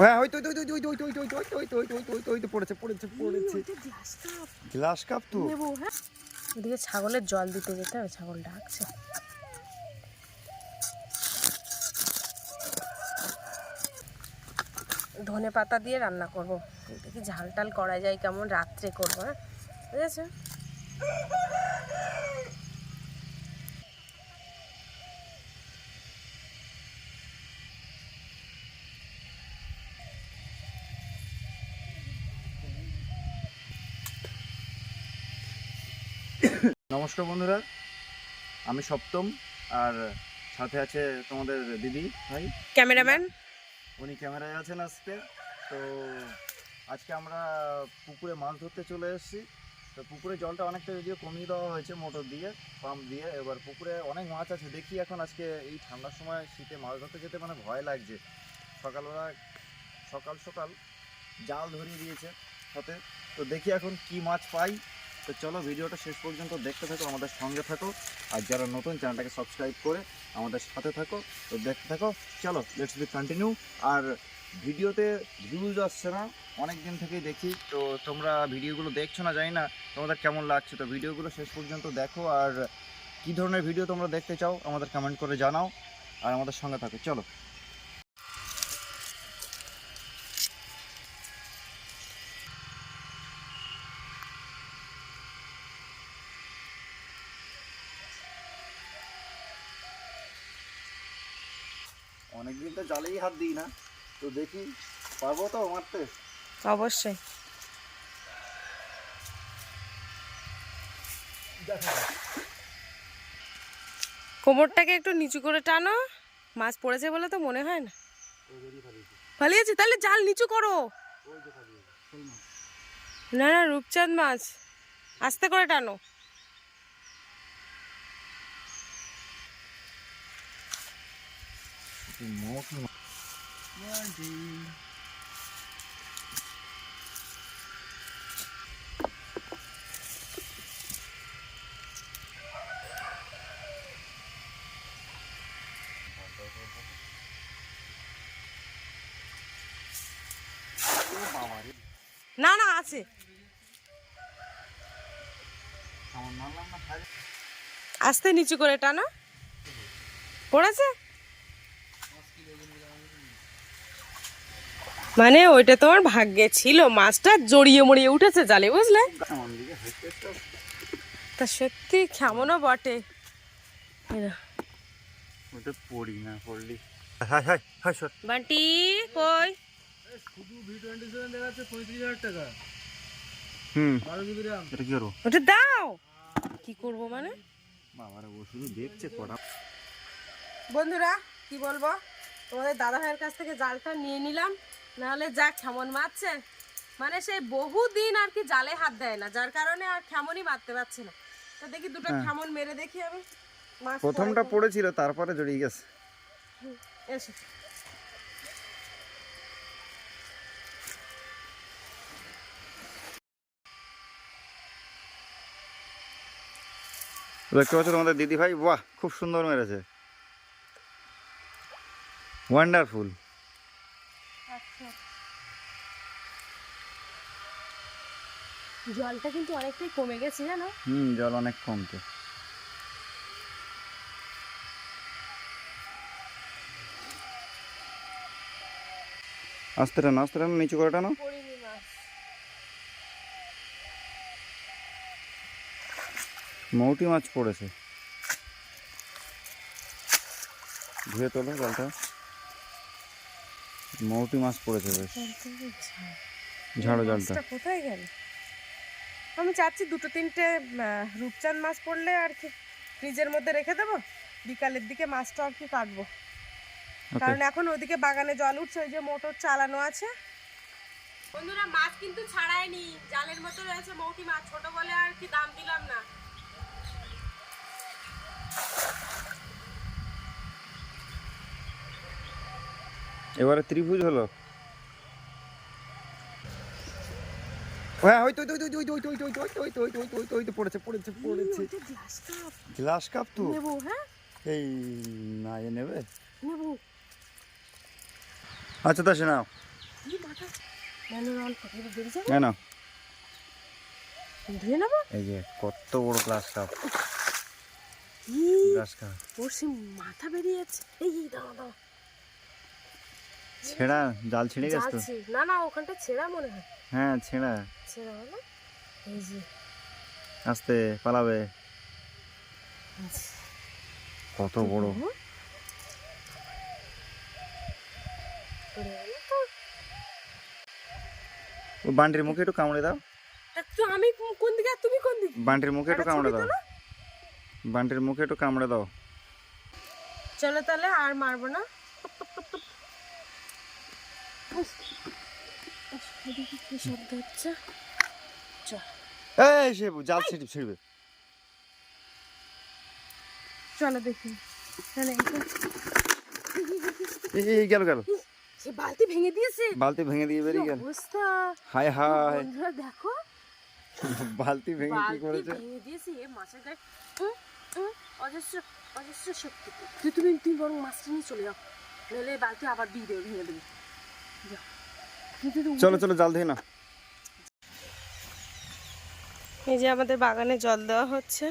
হ্যাঁ ওই তো ওই তো ওই তো ওই তো ওই তো ওই তো ওই তো ওই তো ওই তো ওই তো ওই তো পড়েছে পড়েছে পড়েছে গ্লাস কাপ তো এদিকে ছাগলের জল দিতে যেতে হবে ছাগল ডাকছে ধনে পাতা দিয়ে রান্না করব দেখি ঝাল টাল করা যায় কেমন রাত্রে করব হ্যাঁ বুঝেছ নমস্কার বন্ধুরা। আমি সপ্তম আর সাথে আছে তোমাদের দিদি ভাই। ক্যামেরাম্যান। উনি ক্যামেরায় আছেন আজকে। তো আজকে আমরা পুকুরে মাছ ধরতে চলে এসেছি। তো পুকুরে জলটা অনেকটা যদিও কমিয়ে দেওয়া হয়েছে মোটর দিয়ে পাম্প দিয়ে। এবার পুকুরে অনেক মাছ আছে। দেখি এখন আজকে এই ঠান্ডার সময় শীতে মাছ ধরতে যেতে মানে ভয় লাগছে। সকালবেলা সকাল সকাল জাল ধরিয়ে দিয়েছে সাথে তো দেখি এখন কি মাছ পাই। তো চলো ভিডিওটা শেষ পর্যন্ত দেখতে থাকো, আমাদের সঙ্গে থাকো, আর যারা নতুন চ্যানেলটাকে সাবস্ক্রাইব করে আমাদের সাথে থাকো, তো দেখতে থাকো। চলো লেটস বি কন্টিনিউ আর ভিডিওতে ভিউজ আসছে না, অনেক দিন থেকেই দেখি, তো তোমরা ভিডিওগুলো দেখছ না জানি না, তোমাদের কেমন লাগছে? তো ভিডিওগুলো শেষ পর্যন্ত দেখো, আর কী ধরনের ভিডিও তোমরা দেখতে চাও, আমাদের কমেন্ট করে জানাও, আর আমাদের সঙ্গে থাকো। চলো। অনেকদিন তো জালেই হাত দিই না। তো দেখি, পারব তো মারতে? অবশ্যই। কোমরটাকে একটু নিচু করে টানো। মাছ পড়েছে বলে তো মনে হয় না। পালিয়েছে তাহলে জাল নিচু করো। না না, রূপচাঁদ মাছ। আস্তে করে টানো। না না আছে। আস্তে নিচু করে টানো। পড়েছে? মানে ওইটা তোমার ভাগ্যে ছিল। মাছটা জড়িয়ে মরিয়ে উঠেছে জালে বুঝলে? তা সত্যি কেমনও বটে। এরা। ওটা পড়ি না পড়লি। হাই হাই হাই সর বান্টি কই? হুম। এটা কি করব? ওটা দাও। কি করব মানে? বাবারা ও শুধু দেখছে কটা। বন্ধুরা কি বলব? তোমাদের দাদা ভাইয়ের কাছ থেকে জালটা নিয়ে নিলাম। নাহলে যা খেমন মারছে। মানে সেই বহুদিন আর কি জালে হাত দেয় না যার কারণে আর খেমনই মারতে পারছে না। তো দেখি দুটো হ্যাঁ। খেমন মেরে দেখি আমি। প্রথমটা পড়েছিল তারপরে জড়িয়ে গেছে। এসো। দেখতে পাচ্ছ তোমাদের দিদি ভাই বাহ খুব সুন্দর মেরেছে। ওয়ান্ডারফুল জলটা কিন্তু অনেকটাই কমে গেছে জানো? হুম জল অনেক কমতে আস্তে টানো আস্তে টানো নিচু করে টানো। মৌটি মাছ পড়েছে। ধুয়ে তোলো জলটা। মৌটি মাছ পড়েছে বেশ। ঝাড়ো। জলটা। কোথায় গেল? আমি চাচ্ছি দুটো তিনটে রূপচাঁদ মাছ পড়লে আর কি ফ্রিজের মধ্যে রেখে দেবো। বিকালের দিকে মাছটা আর কি কাটবো। কারণ এখন ওদিকে বাগানে জল উঠছে ওই যে মোটর চালানো আছে। বন্ধুরা মাছ কিন্তু ছাড়ায়নি। জালের মতো রয়েছে মৌটি মাছ ছোট বলে আর কি দাম দিলাম না। এবারে ত্রিভুজ হলো? হ্যাঁ ওই তো ওই তো ওই তো ওই তো ওই তো ওই তো ওই তো ওই তো ওই তো ওই তো ওই তো পড়েছে পড়েছে পড়েছে গ্লাস কাপ তো নেব হ্যাঁ এই না এ নেবে নেব আচ্ছা তা শোনাও নানুর অল্প ধরে ধরে যাবে কেন ধুয়ে নেব এই যে কত বড় গ্লাস কাপ গ্লাস কাপ ওর সে মাথা বেরিয়ে যাচ্ছে এই এই, দাঁড়া দাঁড়া ছেঁড়া জাল ছিঁড়ে গেছে তো? না না ওখানটা ছেঁড়া মনে হয়। হ্যাঁ ছেঁড়া। ছেঁড়া হলো? এই যে। আস্তে পালাবে। কত বড়। ও বান্টির মুখে একটু কামড়ে দাও। আমি কোন দিকে আর তুমি কোন দিকে? বান্টির মুখে একটু কামড়ে দাও। তোলো। বান্টির মুখে একটু কামড়ে দাও। চলো তাহলে আর মারবো না। শব্দ হচ্ছে এই সে জাল ছিঁড়ে ছিঁড়বে চলো দেখি। তাহলে এই, এই গেল গেল। সে বালতি ভেঙে দিয়েছে। বালতি ভেঙে দিয়ে বেরিয়ে গেল। অবস্থা? হায় হায়। বন্ধুরা দেখো। বালতি ভেঙে কি করেছে? ভেঙে দিয়েছে এ মাছের গায়ে। উম, উম, অজস্র অজস্র শক্তি। তুই তুমি তুমি বরং মাছটা নিয়ে চলে যাও। নইলে বালতি আবার দিয়ে দেবে ভেঙে দেবে। তুই চলো চলো জাল ধুয়ে না। এই যে আমাদের বাগানে জল দেওয়া হচ্ছে।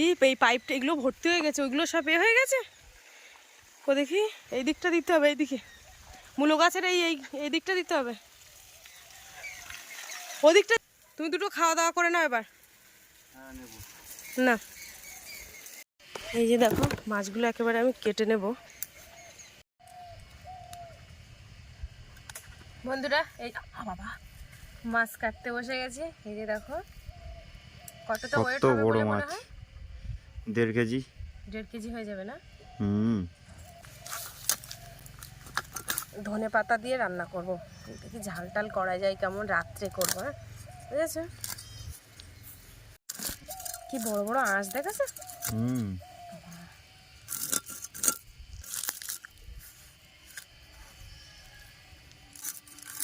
এই এই পাইপটা এগুলো ভর্তি হয়ে গেছে ওইগুলো সব এ হয়ে গেছে? ও দেখি এই দিকটা দিতে হবে এইদিকে। মূলো গাছের এই এই এই দিকটা দিতে হবে। ওদিকটা তুমি দুটো খাওয়া দাওয়া করে নাও এবার। না। এই যে দেখো মাছগুলো একেবারে আমি কেটে নেব। বন্ধুরা এই বাবা মাছ কাটতে বসে গেছে। এই যে দেখো কতটা ওয়েট কত বড় মাছ। দেড় কেজি। দেড় কেজি হয়ে যাবে না? হুম। ধনে পাতা দিয়ে রান্না করব। দেখি ঝাল টাল করা যায় কেমন রাত্রে করব হ্যাঁ? বুঝেছ? কি বড় বড় আঁশ দেখেছ হুম।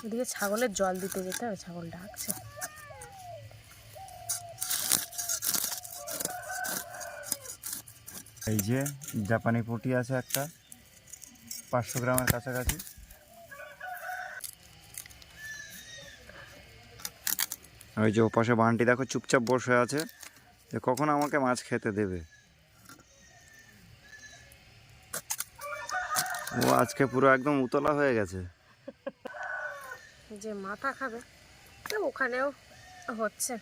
এদিকে ছাগলের জল দিতে যেতে হবে, ছাগল ডাকছে। এই যে জাপানি পুঁটি আছে একটা, পাঁচশো গ্রামের কাছাকাছি। ওই যে ওপাশে বানটি দেখো চুপচাপ বসে আছে, যে কখন আমাকে মাছ খেতে দেবে। ও আজকে পুরো একদম উতলা হয়ে গেছে। যে মাথা খাবে, তো ওখানেও হচ্ছে।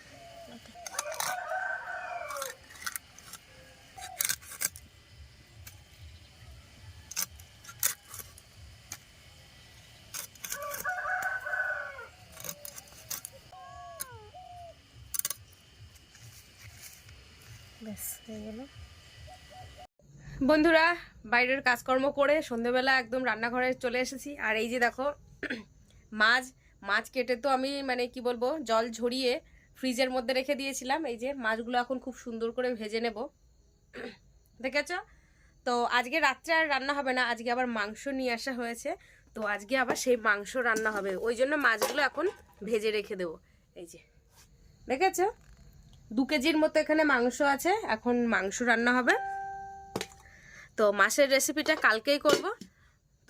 বন্ধুরা, বাইরের কাজকর্ম করে সন্ধেবেলা একদম রান্নাঘরে চলে এসেছি। আর এই যে দেখো, মাছ মাছ কেটে তো আমি মানে কি বলব, জল ঝরিয়ে ফ্রিজের মধ্যে রেখে দিয়েছিলাম। এই যে মাছগুলো এখন খুব সুন্দর করে ভেজে নেব। দেখেছ? তো আজকে রাত্রে আর রান্না হবে না, আজকে আবার মাংস নিয়ে আসা হয়েছে। তো আজকে আবার সেই মাংস রান্না হবে, ওই জন্য মাছগুলো এখন ভেজে রেখে দেবো। এই যে, দেখেছ? দু কেজির মতো এখানে মাংস আছে, এখন মাংস রান্না হবে। তো মাছের রেসিপিটা কালকেই করব।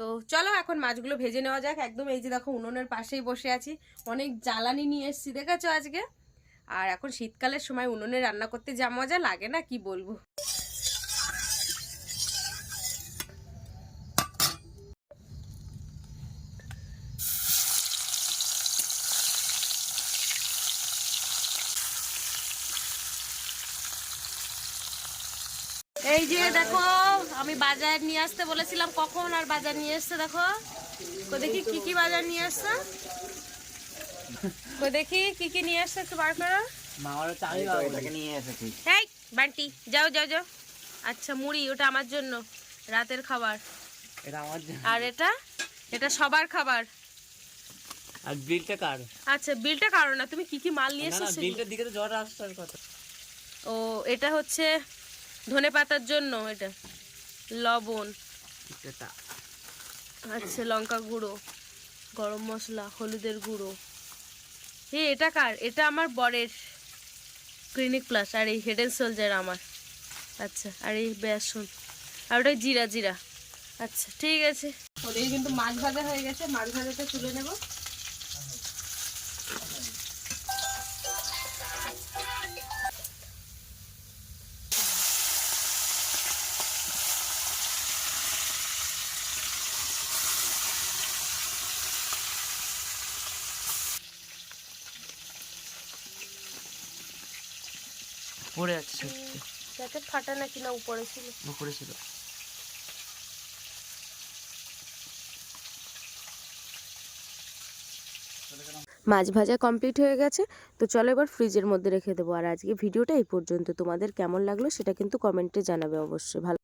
তো চলো এখন মাছগুলো ভেজে নেওয়া যাক। একদম এই যে দেখো উনুনের পাশেই বসে আছি। অনেক জ্বালানি নিয়ে এসেছি, দেখেছ আজকে? আর এখন শীতকালের সময় উনুনে রান্না করতে যা মজা লাগে না, কি বলব? এই যে দেখো আমি বাজার নিয়ে আসতে বলেছিলাম কখন আর বাজার নিয়ে এসছে দেখো? তো দেখি কি কি বাজার নিয়ে আসছে? তো দেখি কি কি নিয়ে আসছে একটু বার করো। নিয়ে এসেছি। এই বান্টি যাও যাও যাও। আচ্ছা মুড়ি ওটা আমার জন্য রাতের খাবার। এটা আমার জন্য। আর এটা? এটা সবার খাবার। আর বিলটা কার? আচ্ছা বিলটা কারও না তুমি কি কি মাল নিয়ে এসছো? বিলটার দিকে তো জ্বর আসছে কথা। ও এটা হচ্ছে ধনে পাতার জন্য এটা। লবণ। আচ্ছা লঙ্কা গুঁড়ো গরম মশলা হলুদের গুঁড়ো। এ এটা কার? এটা আমার বরের ক্লিনিক প্লাস আর এই হেড অ্যান্ড সোলজার আমার। আচ্ছা আর এই বেসন। আর ওটা জিরা জিরা। আচ্ছা ঠিক আছে। ওদিকে কিন্তু মাছ ভাজা হয়ে গেছে মাছ ভাজাটা তুলে নেব। পড়ে আছে সত্যি। প্যাকেট ফাটা নাকি না উপরে ছিল? উপরে ছিল। মাছ ভাজা কমপ্লিট হয়ে গেছে তো চলো এবার ফ্রিজের মধ্যে রেখে দেবো। আর আজকে ভিডিওটা এই পর্যন্ত। তোমাদের কেমন লাগল সেটা কিন্তু কমেন্টে জানাবে অবশ্যই। ভালো